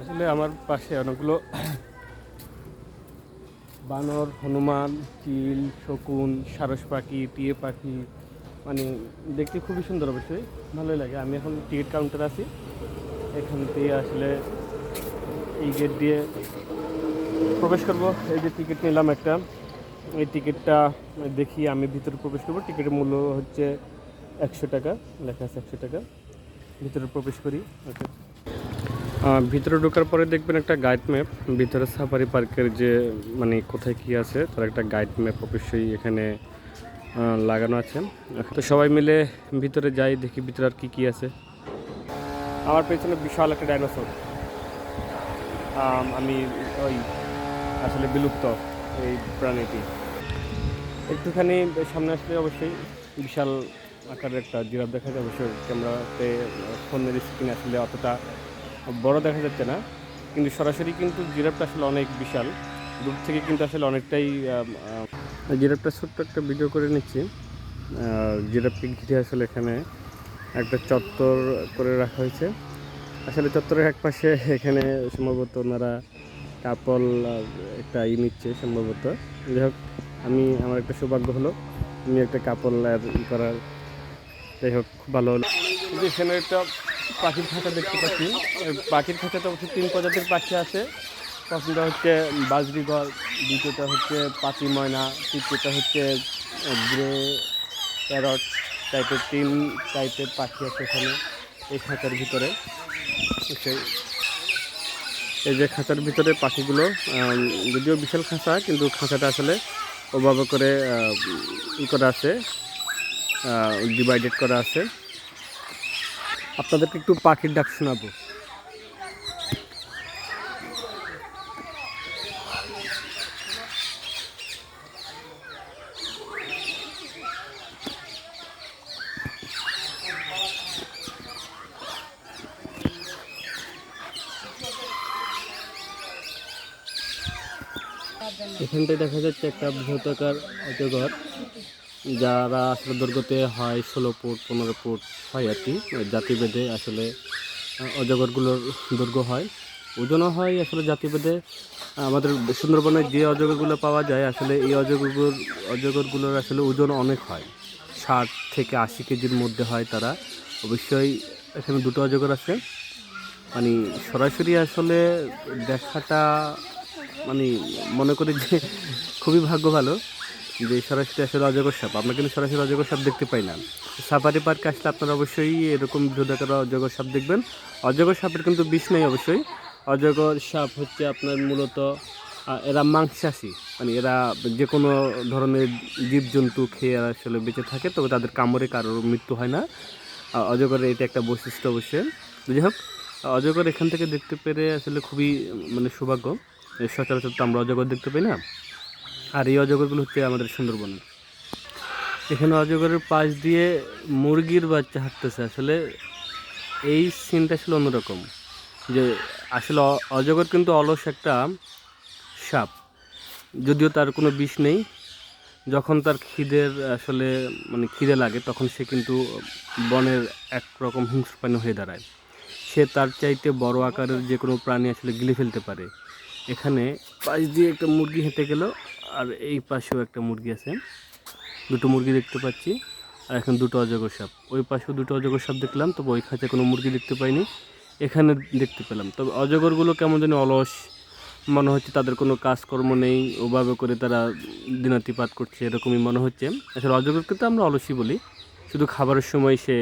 আসলে আমার পাশে অনেকগুলো বানর, হনুমান, চিল, শকুন, সারস পাখি, টিয়ে পাখি মানে দেখতে খুবই সুন্দর অবশ্যই, ভালোই লাগে। আমি এখন টিকিট কাউন্টার আছি। এখান থেকে আসলে এই গেট দিয়ে প্রবেশ করব। এই যে টিকিট নিলাম একটা। এই টিকিটটা দেখি আমি ভিতরে প্রবেশ করব। টিকিটের মূল্য হচ্ছে একশো টাকা, লেখা আছে একশো টাকা। ভিতরে প্রবেশ করি। ওকে। ভিতরে ঢোকার পরে দেখবেন একটা গাইড ম্যাপ ভিতরে সাফারি পার্কের যে মানে কোথায় কি আছে, তার একটা গাইড ম্যাপ অবশ্যই এখানে লাগানো আছে। তো সবাই মিলে ভিতরে যাই, দেখি ভিতরে আর কি কি আছে। আমার পেছনে বিশাল একটা ডাইনোসর আমি ওই আসলে বিলুপ্ত এই প্রাণীটি। একটুখানি সামনে আসলে অবশ্যই বিশাল আকারের একটা জিরাফ দেখা যায়। অবশ্যই ক্যামেরাতে ফোনের স্ক্রিনে আসলে অতটা বড় দেখা যাচ্ছে না। কিন্তু সরাসরি কিন্তু জিরাফটা আসলে অনেক বিশাল। দূর থেকে কিন্তু আসলে অনেকটাই জিরাফটা ছোট্ট একটা ভিডিও করে নিচ্ছি। জিরাফকে ঘিরে আসলে এখানে একটা চত্বর করে রাখা হয়েছে। আসলে চত্বরের এক পাশে এখানে সম্ভবত ওনারা কাপল একটা ই নিচ্ছে সম্ভবত। যাই হোক, আমি, আমার একটা সৌভাগ্য হলো, আমি একটা কাপল ই করার। যাই হোক, খুব ভালো হলো। এখানে একটা পাখির খাঁচা দেখতে পাচ্ছি। পাখির খাঁচাতে অবশ্যই তিন প্রজাতির পাখি আছে। প্রথমটা হচ্ছে বাজরিঘর দ্বিতীয়টা হচ্ছে পাতি ময়না, তৃতীয়টা হচ্ছে গ্রে প্যারট টাইপের তিন টাইপের পাখি আছে এখানে এই খাঁচার ভিতরে। সেই এই যে খাঁচার ভিতরে পাখিগুলো যদিও বিশাল খাঁচা, কিন্তু খাঁচাটা আসলে ওভাবে করে ই করা আছে ডিভাইডেড করা আছে। আপনাদেরকে একটু পাখির ডাক শোনাবো। এখানটায় দেখা যাচ্ছে একটা বৃহতাকার অজগর। যারা আসলে দৈর্ঘ্যতে হয় ষোলো ফুট, পনেরো ফুট হয় আর কি জাতিভেদে আসলে অজগরগুলোর দৈর্ঘ্য হয়। ওজনও হয় আসলে জাতিভেদে আমাদের সুন্দরবনে যে অজগরগুলো পাওয়া যায়, আসলে এই অজগরগুলোর অজগরগুলোর আসলে ওজন অনেক হয়। ষাট থেকে আশি কেজির মধ্যে হয় তারা। অবশ্যই এখানে দুটো অজগর আছে। মানে সরাসরি আসলে দেখাটা মানে মনে করি যে খুবই ভাগ্য ভালো। যে সরাসরি আসলে অজগর সাপ, আমরা কিন্তু সরাসরি অজগর সাপ দেখতে পাই না। সাফারি পার্কে আসলে আপনারা অবশ্যই এরকম বৃহদাকার অজগর সাপ দেখবেন। অজগর সাপের কিন্তু বিষ নেই অবশ্যই। অজগর সাপ হচ্ছে আপনার মূলত এরা মাংসাশী। মানে এরা যে কোনো ধরনের জীবজন্তু খেয়ে এরা আসলে বেঁচে থাকে, তবে তাদের কামড়ে কারোর মৃত্যু হয় না। অজগরের এটা একটা বৈশিষ্ট্য অবশ্যই। যাই হোক, অজগর এখান থেকে দেখতে পেরে আসলে খুবই মানে সৌভাগ্য। সচরাচর তো আমরা অজগর দেখতে পাই না। আর এই অজগরগুলো হচ্ছে আমাদের সুন্দরবনের এখানে অজগরের পাশ দিয়ে মুরগির বাচ্চা হাঁটতেছে। আসলে এই সিনটা ছিল অন্যরকম। যে আসলে অজগর কিন্তু অলস একটা সাপ। যদিও তার কোনো বিষ নেই। যখন তার খিদের আসলে মানে খিদে লাগে, তখন সে কিন্তু বনের একরকম হিংস্র প্রাণী হয়ে দাঁড়ায়। সে তার চাইতে বড় আকারের যে কোনো প্রাণী আসলে গিলে ফেলতে পারে। এখানে পাশ দিয়ে একটা মুরগি হেঁটে গেল। আর এই পাশেও একটা মুরগি আছে। দুটো মুরগি দেখতে পাচ্ছি, আর এখন দুটো অজগর সাপ। ওই পাশেও দুটো অজগর সাপ দেখলাম, তবে ওই খাঁচে কোনো মুরগি দেখতে পাইনি। এখানে দেখতে পেলাম। তবে অজগরগুলো কেমন যেন অলস, মনে হচ্ছে তাদের কোনো কাজকর্ম নেই, ওভাবে করে তারা দিনাতিপাত করছে, এরকমই মনে হচ্ছে। আসলে অজগরকে তো আমরা অলসই বলি, শুধু খাবারের সময় সে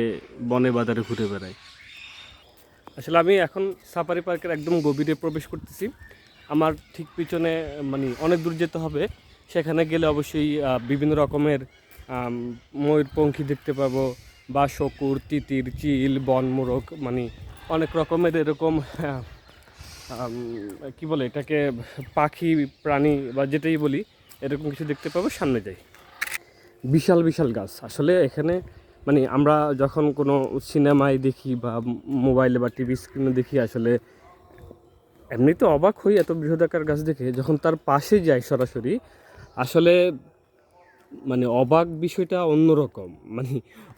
বনে বাজারে ঘুরে বেড়ায়। আসলে আমি এখন সাফারি পার্কের একদম গভীরে প্রবেশ করতেছি। আমার ঠিক পিছনে মানে অনেক দূর যেতে হবে। সেখানে গেলে অবশ্যই বিভিন্ন রকমের ময়ূরপঙ্খী দেখতে পাবো বা শকুর তিতির চিল বনমোরগ মানে অনেক রকমের এরকম আহ, কি বলে এটাকে পাখি প্রাণী বা যেটাই বলি এরকম কিছু দেখতে পাবো সামনে যাই। বিশাল বিশাল গাছ। আসলে এখানে মানে আমরা যখন কোনো সিনেমায় দেখি বা মোবাইলে বা টিভি স্ক্রিনে দেখি আসলে এমনিতে অবাক হই এত বৃহদাকার গাছ দেখে, যখন তার পাশে যাই সরাসরি, আসলে মানে অবাক বিষয়টা অন্যরকম। মানে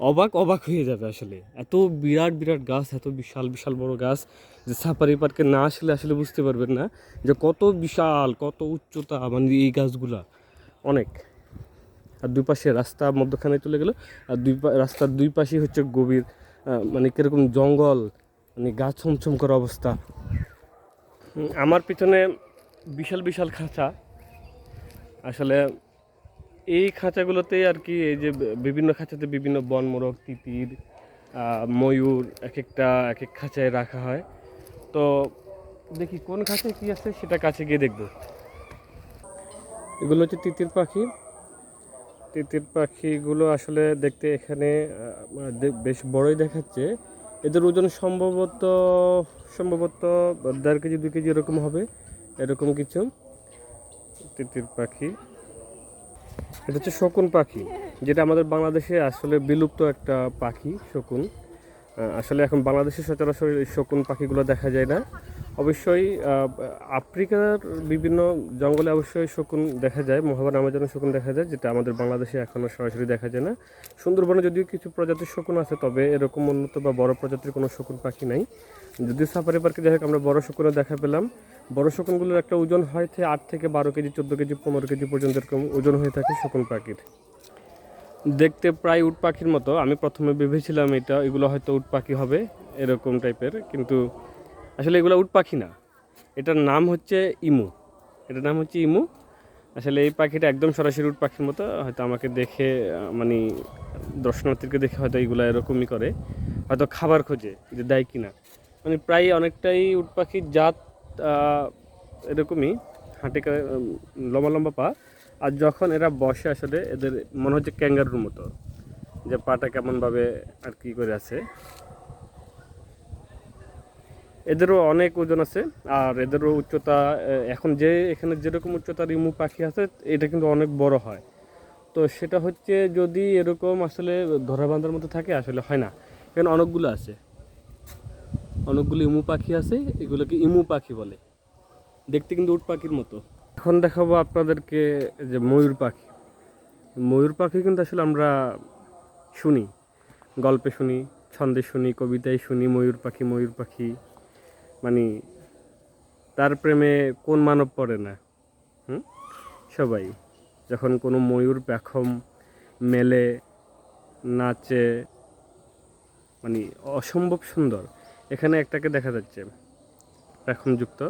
অবাক অবাক হয়ে যাবে আসলে। এত বিরাট বিরাট গাছ, এত বিশাল বিশাল বড় গাছ যে সাফারি পার্কে না আসলে আসলে বুঝতে পারবেন না যে কত বিশাল, কত উচ্চতা মানে এই গাছগুলা। অনেক। আর দুই পাশে রাস্তা মধ্যখানে চলে গেল। আর দুই রাস্তার দুই পাশেই হচ্ছে গভীর মানে কীরকম জঙ্গল মানে গাছ ছমছম করা অবস্থা। আমার পিছনে বিশাল বিশাল খাঁচা। আসলে এই খাঁচাগুলোতে আর কি এই যে বিভিন্ন খাঁচাতে বিভিন্ন বনমোরগ, তিতির ময়ূর এক একটা, এক এক খাঁচায় রাখা হয়। তো দেখি কোন খাঁচায় কী আছে সেটা কাছে গিয়ে দেখব। এগুলো হচ্ছে তিতির পাখি। তিতির পাখিগুলো আসলে দেখতে এখানে বেশ বড়ই দেখাচ্ছে। এদের ওজন সম্ভবত সম্ভবত দেড় কেজি দু কেজি এরকম হবে, এরকম কিছু। তিতির পাখি। এটা হচ্ছে শকুন পাখি, যেটা আমাদের বাংলাদেশে আসলে বিলুপ্ত একটা পাখি, শকুন। আসলে এখন বাংলাদেশে সচরাচর শকুন পাখিগুলো দেখা যায় না। অবশ্যই আফ্রিকার বিভিন্ন জঙ্গলে অবশ্যই শকুন দেখা যায় মহাবান আমাজনে শকুন দেখা যায়, যেটা আমাদের বাংলাদেশে এখনও সরাসরি দেখা যায় না। সুন্দরবনে যদিও কিছু প্রজাতির শকুন আছে, তবে এরকম উন্নত বা বড় প্রজাতির কোনো শকুন পাখি নাই। যদিও সাফারি পার্কে যাই হোক, আমরা বড় শকুনও দেখা পেলাম। বড় শকুনগুলোর একটা ওজন হয় আট থেকে বারো কেজি, চোদ্দ কেজি, পনেরো কেজি পর্যন্ত এরকম ওজন হয়ে থাকে শকুন পাখির। দেখতে প্রায় উট পাখির মতো, আমি প্রথমে ভেবেছিলাম এটা, এগুলো হয়তো উট পাখি হবে, এরকম টাইপের কিন্তু আসলে এগুলো উট পাখি না। এটার নাম হচ্ছে ইমু। এটার নাম হচ্ছে ইমু। আসলে এই পাখিটা একদম সরাসরি উট পাখির মতো, হয়তো আমাকে দেখে মানে দর্শনার্থীকে দেখে হয়তো এইগুলো এরকমই করে। হয়তো খাবার খোঁজে যে দেয় কিনা। মানে প্রায় অনেকটাই উট পাখির জাত এরকমই। হাঁটে কা- লম্বা লম্বা পা। আর যখন এরা বসে আসলে, এদের মনে হচ্ছে ক্যাঙ্গারুর মতো। যে পাটা কেমনভাবে আর কি করে আছে। এদেরও অনেক ওজন আছে, আর এদেরও উচ্চতা এখন যে, এখানে যেরকম উচ্চতার ইমু পাখি আছে, এটা কিন্তু অনেক বড় হয়। তো সেটা হচ্ছে যদি এরকম আসলে ধরা বাঁধার মতো থাকে, আসলে হয় না। এখানে অনেকগুলো আছে। অনেকগুলো ইমু পাখি আছে, এগুলোকে ইমু পাখি বলে। দেখতে কিন্তু উট পাখির মতো। এখন দেখাবো আপনাদেরকে যে ময়ূর পাখি। ময়ূর পাখি কিন্তু আসলে আমরা শুনি, গল্পে শুনি, ছন্দে শুনি, কবিতায় শুনি, ময়ূর পাখি ময়ূর পাখি। মানে তার প্রেমে কোন মানব পড়ে না, হুম? সবাই। যখন কোনো ময়ূর পেখম মেলে, নাচে মানে অসম্ভব সুন্দর। এখানে একটাকে দেখা যাচ্ছে পেখমযুক্ত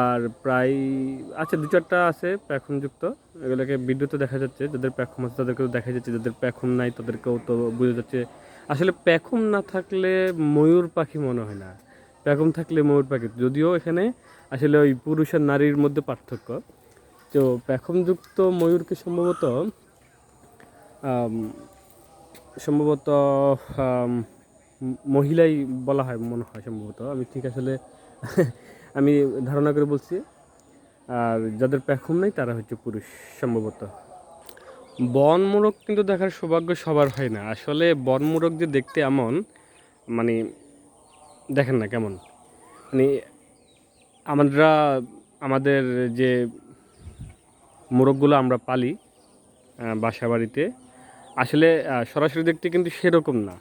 আর প্রায় আচ্ছা দু চারটা আছে পেখমযুক্ত এগুলোকে ভিডিওতে দেখা যাচ্ছে, যাদের প্যাখম আছে তাদেরকেও দেখা যাচ্ছে, যাদের প্যাখম নাই তাদেরকেও তো বোঝা যাচ্ছে। আসলে প্যাখম না থাকলে ময়ূর পাখি মনে হয় না। পেখম থাকলে ময়ূর পাখি যদিও এখানে আসলে ওই পুরুষ আর নারীর মধ্যে পার্থক্য। তো পেখমযুক্ত ময়ূরকে সম্ভবত সম্ভবত মহিলাই বলা হয়, মনে হয় সম্ভবত। আমি ঠিক আসলে, আমি ধারণা করে বলছি, আর যাদের পেখম নেই তারা হচ্ছে পুরুষ সম্ভবত। বন মোরগ কিন্তু দেখার সৌভাগ্য সবার হয় না। আসলে বন মোরগ যে দেখতে এমন মানে দেখেন না কেমন। মানে আমরা, আমাদের যে মোরগগুলো আমরা পালি বাসা বাড়িতে আসলে সরাসরি দেখতে কিন্তু সেরকম না।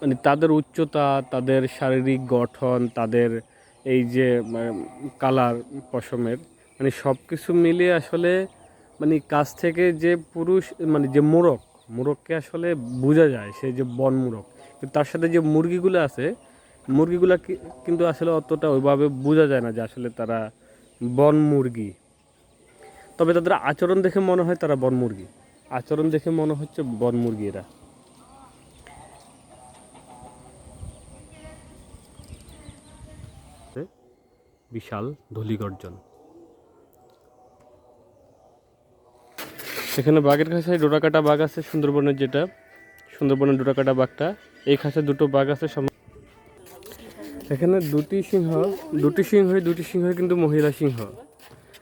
মানে তাদের উচ্চতা, তাদের শারীরিক গঠন, তাদের এই যে কালার, পশমের মানে সব কিছু মিলিয়ে আসলে মানে কাছ থেকে যে পুরুষ মানে যে মোরগ, মোরগকে আসলে বোঝা যায়, সে যে বন মোরগ। তার সাথে যে মুরগিগুলো আছে, মুরগিগুলো কিন্তু আসলে অতটা ওইভাবে বোঝা যায় না যে আসলে তারা বন মুরগি। তবে তাদের আচরণ দেখে মনে হয় তারা বন মুরগি। আচরণ দেখে মনে হচ্ছে বন মুরগি এরা। বিশাল ধূলি গর্জন। এখানে বাঘের কাছে ডোরাকাটা বাঘ আছে, সুন্দরবনের যেটা। সুন্দরবনের দুটো কাটা বাঘটা। এই খাঁচায় দুটো বাঘ আছে এখানে দুটি সিংহ, দুটি সিংহই দুটি সিংহই কিন্তু মহিলা সিংহ।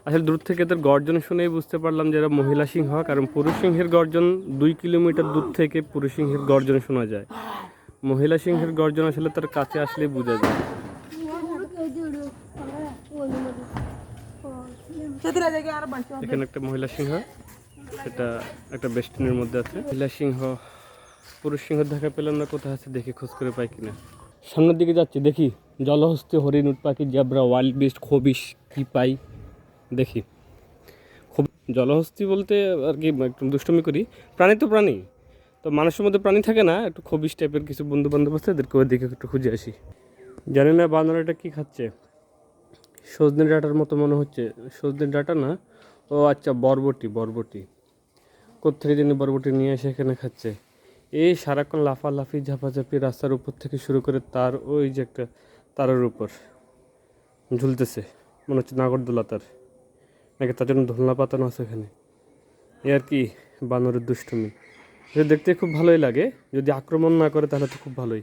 আসলে দূর থেকে এদের গর্জন শুনেই বুঝতে পারলাম যে এরা মহিলা সিংহ, কারণ পুরুষ সিংহের গর্জন দুই কিলোমিটার দূর থেকে পুরুষ সিংহের গর্জন শোনা যায়। মহিলা সিংহের গর্জন আসলে তার কাছে আসলেই বোঝা যায়। এখানে একটা মহিলা সিংহ এটা একটা বেস্টিনের মধ্যে আছে। মহিলা সিংহ পুরুষ সিংহ দেখা পেলাম না, কোথায় আছে দেখি, খোঁজ করে পাই কিনা। সামনের দিকে যাচ্ছি, দেখি, জলহস্তি, হরিণ উট পাখি জেব্রা ওয়াইল্ড বিস্ট খবিস কি পাই, দেখি। খুব জলহস্তি বলতে আর কি একটু দুষ্টমি করি, প্রাণী তো প্রাণী, তো মানুষের মধ্যে প্রাণী থাকে না, একটু খবিস টাইপের কিছু বন্ধু বান্ধব আছে, এদেরকে ওদিকে একটু খুঁজে আসি। জানি না বানর এটা কী খাচ্ছে। সজনে ডাটার মতো মনে হচ্ছে, সজনে ডাটা না? ও আচ্ছা বরবটি বরবটি। কোথেকে যিনি বরবটি নিয়ে এসে এখানে খাচ্ছে। এই সারাক্ষণ লাফালাফি, ঝাপাঝাপি রাস্তার উপর থেকে শুরু করে তার ওই যে একটা তারার উপর ঝুলতেছে। মনে হচ্ছে নাগরদোলা তার। নাকি তার জন্য ধুলনা পাতানো আছে এখানে এ আর কি বানরের দুষ্টুমি। দেখতে খুব ভালোই লাগে, যদি আক্রমণ না করে তাহলে তো খুব ভালোই।